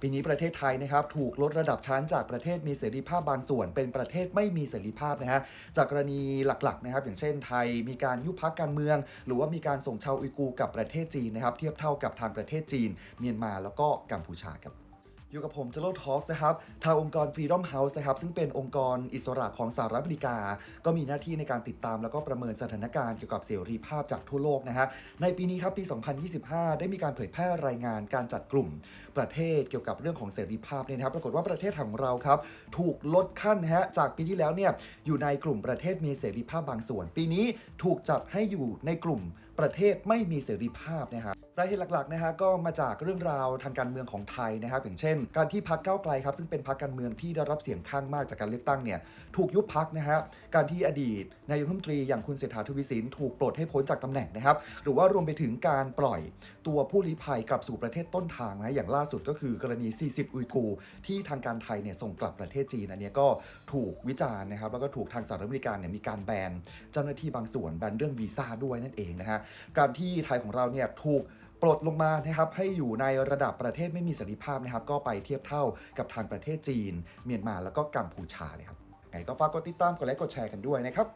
ปีนี้ประเทศไทยนะครับถูกลดระดับชั้นจากประเทศมีเสรีภาพบางส่วน เป็นประเทศไม่มีเสรีภาพนะฮะจากกรณีหลักๆนะครับอย่างเช่นไทยมีการยุบพักการเมือง หรือว่ามีการส่งชาวอุยกูกับประเทศจีนนะครับเทียบเท่ากับทางประเทศจีน เมียนมาแล้วก็กัมพูชาครับ อยู่กับผมเจโ o ทอ l k นะครับ ทางองค์กร Freedom House นะครับ ซึ่งเป็นองค์กรอิสระของสหรัฐอเมริกา ก็มีหน้าที่ในการติดตามแล้วก็ประเมินสถานการณ์เกี่ยวกับเสรีภาพจากทั่วโลกนะฮะ ในปีนี้ครับปี 2025 ได้มีการเผยแพร่รายงานการจัดกลุ่มประเทศเกี่ยวกับเรื่องของเสรีภาพเนี่ยนะครับ ปรากฏว่าประเทศของเราครับ ถูกลดขั้นฮะ จากปีที่แล้วเนี่ย อยู่ในกลุ่มประเทศมีเสรีภาพบางส่วน ปีนี้ถูกจัดให้อยู่ในกลุ่มประเทศไม่มีเสรีภาพนะครับ สาเหตุหลักๆนะฮะก็มาจากเรื่องราวทางการเมืองของไทยนะครับอย่างเช่น การที่พักเก้าไกลครับซึ่งเป็นพักการเมืองที่ได้รับเสียงข้างมากจากการเลือกตั้งเนี่ยถูกยุบพักนะฮะการที่อดีตนายกรัฐมนตรีอย่างคุณเศรษฐาทวีสินถูกปลดให้พ้นจากตำแหน่งนะครับหรือว่ารวมไปถึงการปล่อยตัวผู้ลี้ภัยกลับสู่ประเทศต้นทางนะอย่างล่าสุดก็คือกรณี 40 อุยกูที่ทางการไทยเนี่ยส่งกลับประเทศจีนอันเนี้ยก็ถูกวิจารณ์นะครับแล้วก็ถูกทางสหรัฐอเมริกาเนี่ยมีการแบนเจ้าหน้าที่บางส่วนแบนเรื่องวีซ่าด้วยนั่นเองนะฮะการที่ไทยของเราเนี่ยถูก ปลดลงมานะครับให้อยู่ในระดับประเทศไม่มีเสรีภาพนะครับ ก็ไปเทียบเท่ากับทางประเทศจีน เมียนมาแล้วก็กัมพูชาเลยครับไงก็ฝากกดติดตามกดไลค์กดแชร์กันด้วยนะครับ